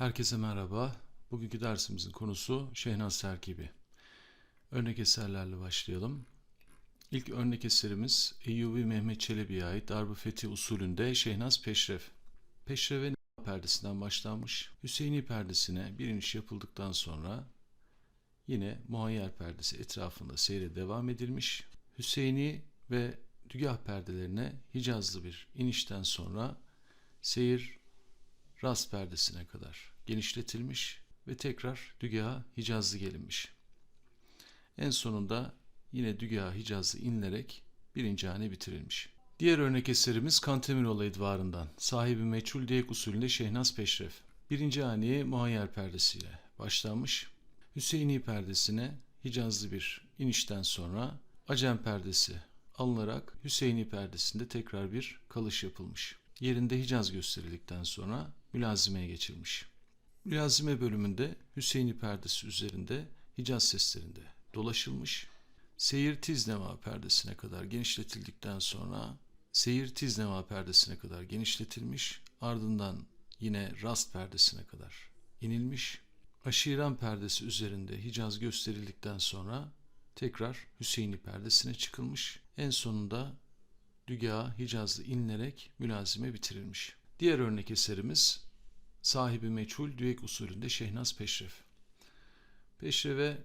Herkese merhaba. Bugünkü dersimizin konusu Şehnaz terkibi. Örnek eserlerle başlayalım. İlk örnek eserimiz Eyyubi Mehmet Çelebi'ye ait Darbu Fethi usulünde Şehnaz Peşref. Peşreve perdesinden başlanmış. Hüseyini perdesine bir iniş yapıldıktan sonra yine muayyer perdesi etrafında seyre devam edilmiş. Hüseyini ve dügah perdelerine Hicazlı bir inişten sonra seyir rast perdesine kadar genişletilmiş ve tekrar dügaha Hicazlı gelinmiş. En sonunda yine dügaha Hicazlı inilerek birinci hane bitirilmiş. Diğer örnek eserimiz Kantemiroğlu Edvarı'ndan. Sahibi meçhul diyek usulünde Şehnaz Peşref. Birinci haneye muayyer perdesiyle başlanmış. Hüseyini perdesine Hicazlı bir inişten sonra Acem perdesi alınarak Hüseyini perdesinde tekrar bir kalış yapılmış. Yerinde Hicaz gösterildikten sonra mülazimeye geçilmiş. Mülazime bölümünde Hüseyini perdesi üzerinde Hicaz seslerinde dolaşılmış. Seyir Tizneva perdesine kadar genişletildikten sonra Seyir Tizneva perdesine kadar genişletilmiş. Ardından yine Rast perdesine kadar inilmiş. Aşiran perdesi üzerinde Hicaz gösterildikten sonra tekrar Hüseyini perdesine çıkılmış. En sonunda Dügaha Hicazlı inilerek mülazime bitirilmiş. Diğer örnek eserimiz sahibi meçhul düek usulünde Şehnaz Peşref. Peşreve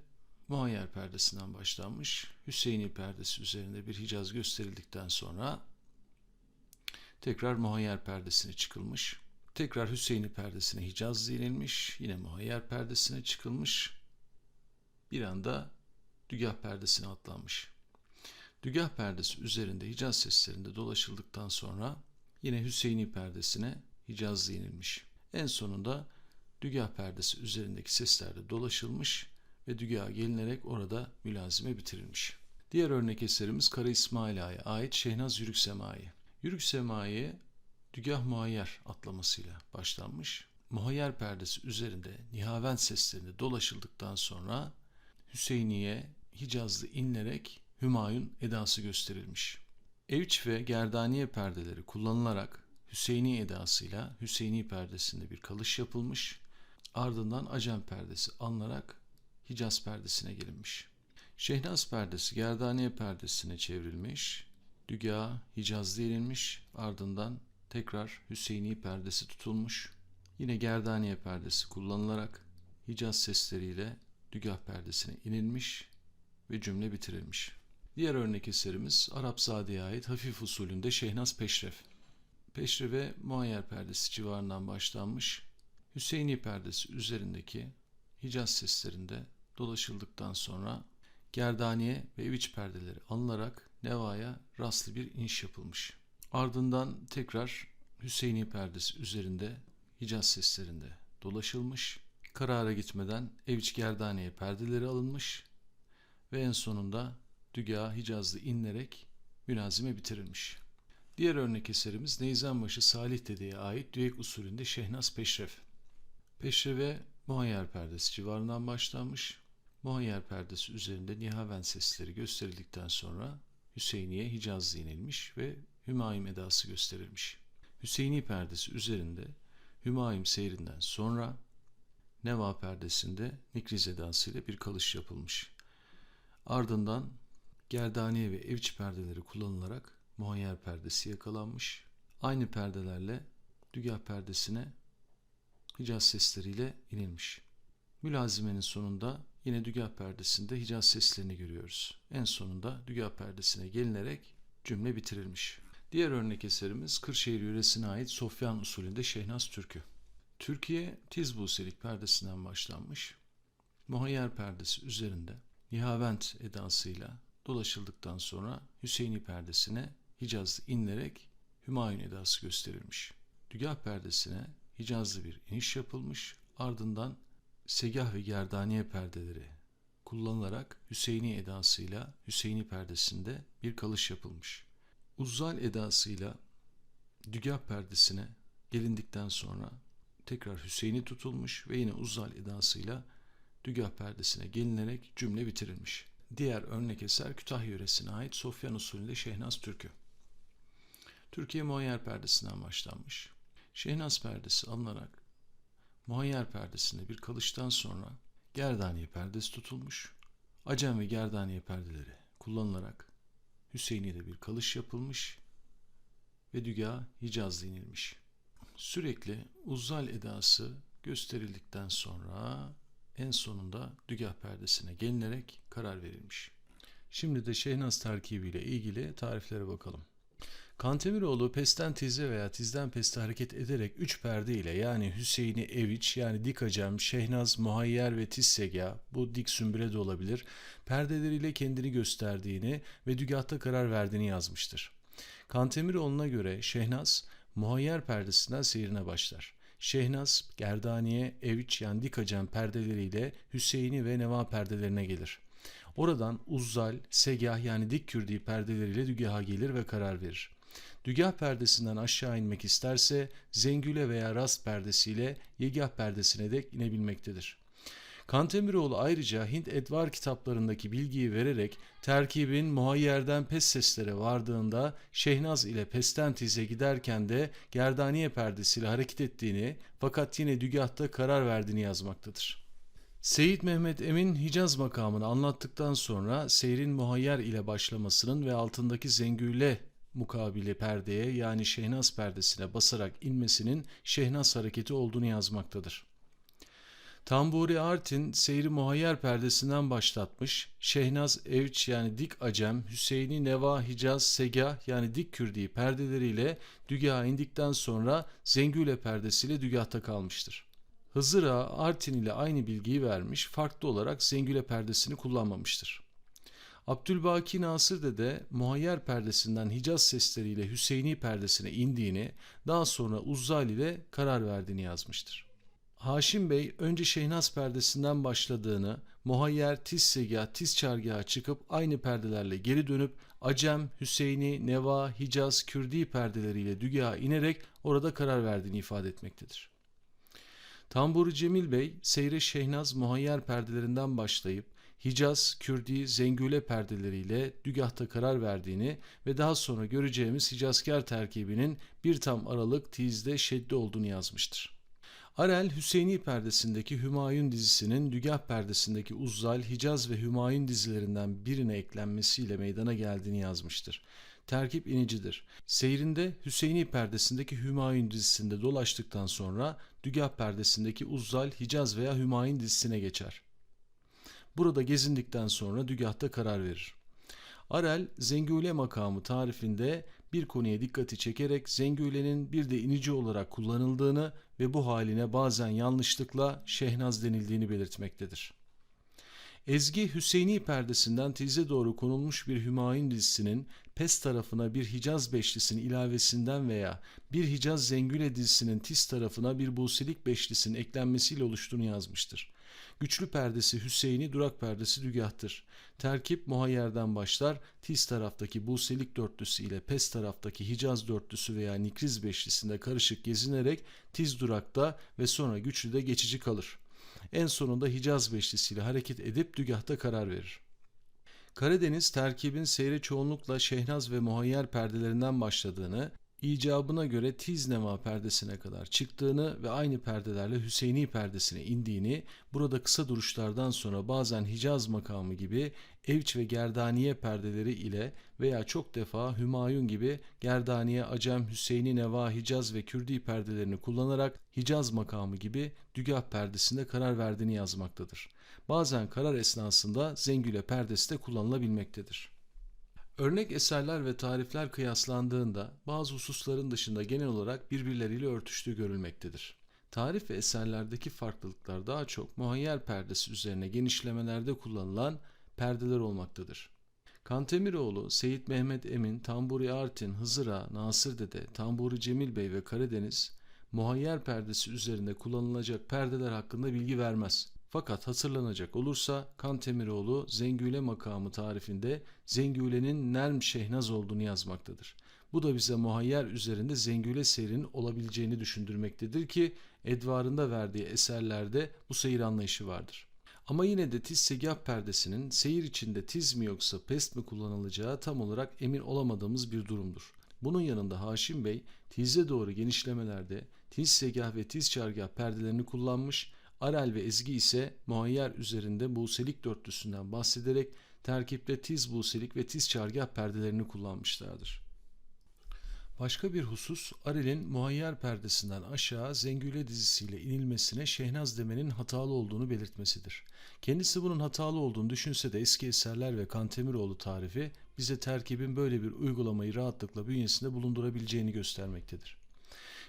muayyer perdesinden başlanmış. Hüseyini perdesi üzerinde bir Hicaz gösterildikten sonra tekrar muayyer perdesine çıkılmış. Tekrar Hüseyini perdesine Hicaz inilmiş. Yine muayyer perdesine çıkılmış. Bir anda dügah perdesine atlanmış. Dügah perdesi üzerinde Hicaz seslerinde dolaşıldıktan sonra yine Hüseyini perdesine Hicazlı inilmiş. En sonunda dügah perdesi üzerindeki seslerde dolaşılmış ve dügaha gelinerek orada mülazime bitirilmiş. Diğer örnek eserimiz Kara İsmail Ağa'ya ait Şehnaz Yürük Semai. Yürük Semai dügah muayyer atlamasıyla başlanmış. Muayyer perdesi üzerinde nihavent seslerinde dolaşıldıktan sonra Hüseyniye Hicazlı inilerek Hümayun edası gösterilmiş. Evç ve gerdaniye perdeleri kullanılarak Hüseyini edasıyla Hüseyini perdesinde bir kalış yapılmış. Ardından Acem perdesi alınarak Hicaz perdesine gelinmiş. Şehnaz perdesi gerdaniye perdesine çevrilmiş. Dügaha Hicaz denilmiş. Ardından tekrar Hüseyini perdesi tutulmuş. Yine gerdaniye perdesi kullanılarak Hicaz sesleriyle dügah perdesine inilmiş ve cümle bitirilmiş. Diğer örnek eserimiz Arap Zade'ye ait hafif usulünde Şehnaz Peşref. Peşreve muayyer perdesi civarından başlanmış. Hüseyini perdesi üzerindeki Hicaz seslerinde dolaşıldıktan sonra gerdaniye ve eviç perdeleri alınarak nevaya rastlı bir iniş yapılmış. Ardından tekrar Hüseyini perdesi üzerinde Hicaz seslerinde dolaşılmış. Karara gitmeden eviç gerdaniye perdeleri alınmış ve en sonunda dügaha Hicazlı inilerek münazime bitirilmiş. Diğer örnek eserimiz Neyzanbaşı Salih Dede'ye ait düek usulünde Şehnaz Peşref. Peşreve muayyer perdesi civarından başlanmış. Muayyer perdesi üzerinde nihaven sesleri gösterildikten sonra Hüseyniye Hicazlı inilmiş ve Hümayim edası gösterilmiş. Hüseyini perdesi üzerinde Hümayim seyrinden sonra Neva perdesinde Nikriz edasıyla bir kalış yapılmış. Ardından gerdaniye ve evç perdeleri kullanılarak muayyer perdesi yakalanmış. Aynı perdelerle dügah perdesine Hicaz sesleriyle inilmiş. Mülazimenin sonunda yine dügah perdesinde Hicaz seslerini görüyoruz. En sonunda dügah perdesine gelinerek cümle bitirilmiş. Diğer örnek eserimiz Kırşehir yöresine ait Sofyan usulünde Şehnaz Türkü. Türkiye Tizbuselik perdesinden başlanmış. Muhayyer perdesi üzerinde Nihavent edasıyla dolaşıldıktan sonra Hüseyini perdesine Hicazlı inilerek Hümayun edası gösterilmiş. Dügah perdesine Hicazlı bir iniş yapılmış. Ardından segah ve gerdaniye perdeleri kullanılarak Hüseyini edasıyla Hüseyini perdesinde bir kalış yapılmış. Uzzal edasıyla dügah perdesine gelindikten sonra tekrar Hüseyini tutulmuş ve yine Uzzal edasıyla dügah perdesine gelinerek cümle bitirilmiş. Diğer örnek eser Kütahya yöresine ait Sofyan usulünde Şehnaz Türkü. Türkiye muayyer perdesinden başlanmış. Şehnaz perdesi alınarak muhayyer perdesinde bir kalıştan sonra gerdaniye perdesi tutulmuş. Acem ve gerdaniye perdeleri kullanılarak Hüseyin'e bir kalış yapılmış ve dügaha Hicaz denilmiş. Sürekli uzzal edası gösterildikten sonra en sonunda dügah perdesine gelinerek karar verilmiş. Şimdi de Şehnaz terkibiyle ilgili tariflere bakalım. Kantemiroğlu pesten tize veya tizden peste hareket ederek üç perde ile yani Hüseyin'i Eviç yani dik acem, Şehnaz, Muhayyer ve Tissega bu dik sümbüle de olabilir perdeleriyle kendini gösterdiğini ve dügahta karar verdiğini yazmıştır. Kantemiroğlu'na göre Şehnaz Muhayyer perdesinden seyrine başlar. Şehnaz, Gerdaniye, Eviç yani dik acem perdeleriyle Hüseyin'i ve Neva perdelerine gelir. Oradan Uzzal, Segah yani dik kürdi perdeleriyle dügaha gelir ve karar verir. Dügah perdesinden aşağı inmek isterse zengüle veya rast perdesiyle yegah perdesine dek inebilmektedir. Kantemiroğlu ayrıca Hint Edvar kitaplarındaki bilgiyi vererek terkibin muhayyerden pes seslere vardığında Şehnaz ile pesten tize giderken de gerdaniye perdesiyle hareket ettiğini fakat yine dügahta karar verdiğini yazmaktadır. Seyit Mehmet Emin Hicaz makamını anlattıktan sonra seyrin muhayyer ile başlamasının ve altındaki zengüle mukabili perdeye yani şehnaz perdesine basarak inmesinin şehnaz hareketi olduğunu yazmaktadır. Tamburi Artin seyri muhayyer perdesinden başlatmış, Şehnaz Evç yani dik acem, Hüseyini Neva Hicaz Segah yani dik kürdi perdeleriyle dügaha indikten sonra Zengüle perdesiyle dügahta kalmıştır. Hızır Ağa Artin ile aynı bilgiyi vermiş, farklı olarak Zengüle perdesini kullanmamıştır. Abdülbaki Nasır Dede muhayyer perdesinden Hicaz sesleriyle Hüseyini perdesine indiğini, daha sonra Uzzal ile karar verdiğini yazmıştır. Haşim Bey önce Şehnaz perdesinden başladığını, muhayyer tiz segah, tiz çargıha çıkıp aynı perdelerle geri dönüp Acem, Hüseyini, Neva, Hicaz, Kürdi perdeleriyle dügaha inerek orada karar verdiğini ifade etmektedir. Tamburi Cemil Bey, seyre Şehnaz muhayyer perdelerinden başlayıp Hicaz, Kürdi, Zengüle perdeleriyle dügahta karar verdiğini ve daha sonra göreceğimiz Hicazkar terkibinin bir tam aralık tizde şeddi olduğunu yazmıştır. Arel, Hüseyini perdesindeki Hümayun dizisinin Dügah perdesindeki Uzzal, Hicaz ve Hümayun dizilerinden birine eklenmesiyle meydana geldiğini yazmıştır. Terkip inicidir. Seyrinde Hüseyini perdesindeki Hümayun dizisinde dolaştıktan sonra Dügah perdesindeki Uzzal, Hicaz veya Hümayun dizisine geçer. Burada gezindikten sonra dügahta karar verir. Arel, Zengüle makamı tarifinde bir konuya dikkati çekerek Zengüle'nin bir de inici olarak kullanıldığını ve bu haline bazen yanlışlıkla Şehnaz denildiğini belirtmektedir. Ezgi Hüseyini perdesinden tize doğru konulmuş bir Hümayun dizisinin pes tarafına bir Hicaz beşlisinin ilavesinden veya bir Hicaz Zengüle dizisinin tiz tarafına bir Busilik beşlisinin eklenmesiyle oluştuğunu yazmıştır. Güçlü perdesi Hüseyini, durak perdesi dügahtır. Terkip muhayyerden başlar, tiz taraftaki Buselik dörtlüsü ile pes taraftaki Hicaz dörtlüsü veya Nikriz beşlisinde karışık gezinerek tiz durakta ve sonra güçlüde geçici kalır. En sonunda Hicaz beşlisiyle hareket edip dügahta karar verir. Karadeniz terkibin seyre çoğunlukla Şehnaz ve Muhayyer perdelerinden başladığını, icabına göre tiz nema perdesine kadar çıktığını ve aynı perdelerle Hüseyini perdesine indiğini, burada kısa duruşlardan sonra bazen Hicaz makamı gibi Evç ve Gerdaniye perdeleri ile veya çok defa Hümayun gibi Gerdaniye, Acem, Hüseyini, Neva, Hicaz ve Kürdi perdelerini kullanarak Hicaz makamı gibi Dügah perdesinde karar verdiğini yazmaktadır. Bazen karar esnasında Zengüle perdesi de kullanılabilmektedir. Örnek eserler ve tarifler kıyaslandığında bazı hususların dışında genel olarak birbirleriyle örtüştüğü görülmektedir. Tarif ve eserlerdeki farklılıklar daha çok muhayyer perdesi üzerine genişlemelerde kullanılan perdeler olmaktadır. Kantemiroğlu, Seyit Mehmet Emin, Tamburi Artin, Hızıra, Nasır Dede, Tamburi Cemil Bey ve Karadeniz, muhayyer perdesi üzerinde kullanılacak perdeler hakkında bilgi vermez. Fakat hatırlanacak olursa Kantemiroğlu Zengüle makamı tarifinde Zengüle'nin Nerm Şehnaz olduğunu yazmaktadır. Bu da bize muhayyer üzerinde Zengüle seyrinin olabileceğini düşündürmektedir ki Edvar'ında verdiği eserlerde bu seyir anlayışı vardır. Ama yine de tiz segah perdesinin seyir içinde tiz mi yoksa pest mi kullanılacağı tam olarak emin olamadığımız bir durumdur. Bunun yanında Haşim Bey tize doğru genişlemelerde tiz segah ve tiz çargah perdelerini kullanmış, Arel ve Ezgi ise muayyer üzerinde buselik dörtlüsünden bahsederek terkipte tiz buselik ve tiz çargah perdelerini kullanmışlardır. Başka bir husus Arel'in muayyer perdesinden aşağı Zengüle dizisiyle inilmesine Şehnaz demenin hatalı olduğunu belirtmesidir. Kendisi bunun hatalı olduğunu düşünse de eski eserler ve Kantemiroğlu tarifi bize terkibin böyle bir uygulamayı rahatlıkla bünyesinde bulundurabileceğini göstermektedir.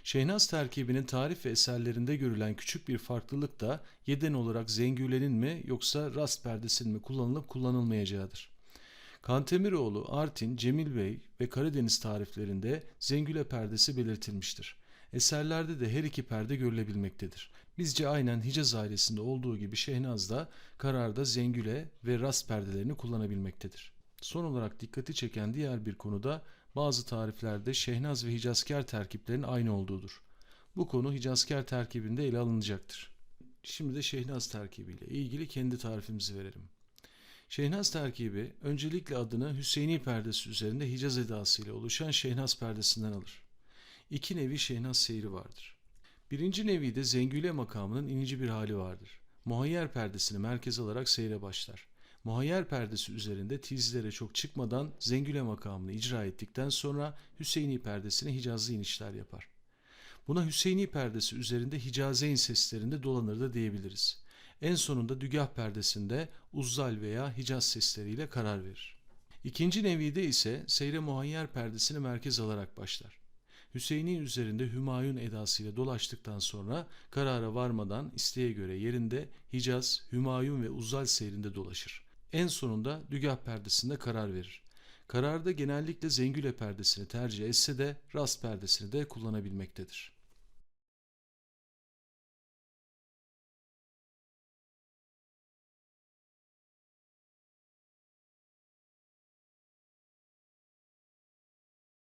Şehnaz terkibinin tarif ve eserlerinde görülen küçük bir farklılık da yeden olarak zengülenin mi yoksa rast perdesinin mi kullanılıp kullanılmayacağıdır. Kantemiroğlu, Artin, Cemil Bey ve Karadeniz tariflerinde zengüle perdesi belirtilmiştir. Eserlerde de her iki perde görülebilmektedir. Bizce aynen Hicaz ailesinde olduğu gibi Şehnaz'da kararda zengüle ve rast perdelerini kullanabilmektedir. Son olarak dikkati çeken diğer bir konu da bazı tariflerde Şehnaz ve Hicazkar terkiplerin aynı olduğudur. Bu konu Hicazkar terkibinde ele alınacaktır. Şimdi de Şehnaz terkibiyle ilgili kendi tarifimizi verelim. Şehnaz terkibi öncelikle adını Hüseyini perdesi üzerinde Hicaz edasıyla oluşan Şehnaz perdesinden alır. İki nevi Şehnaz seyri vardır. Birinci nevi de Zengüle makamının inici bir hali vardır. Muhayyer perdesini merkez alarak seyre başlar. Muhayyer perdesi üzerinde tizlere çok çıkmadan Zengüle makamını icra ettikten sonra Hüseyini perdesine Hicazlı inişler yapar. Buna Hüseyini perdesi üzerinde Hicazeyn seslerinde dolanır da diyebiliriz. En sonunda dügah perdesinde uzzal veya Hicaz sesleriyle karar verir. İkinci nevide ise seyre muhayyer perdesini merkez alarak başlar. Hüseyini üzerinde Hümayun edasıyla dolaştıktan sonra karara varmadan isteğe göre yerinde Hicaz, Hümayun ve Uzzal seyrinde dolaşır. En sonunda dügah perdesinde karar verir. Kararda genellikle zengüle perdesini tercih etse de rast perdesini de kullanabilmektedir.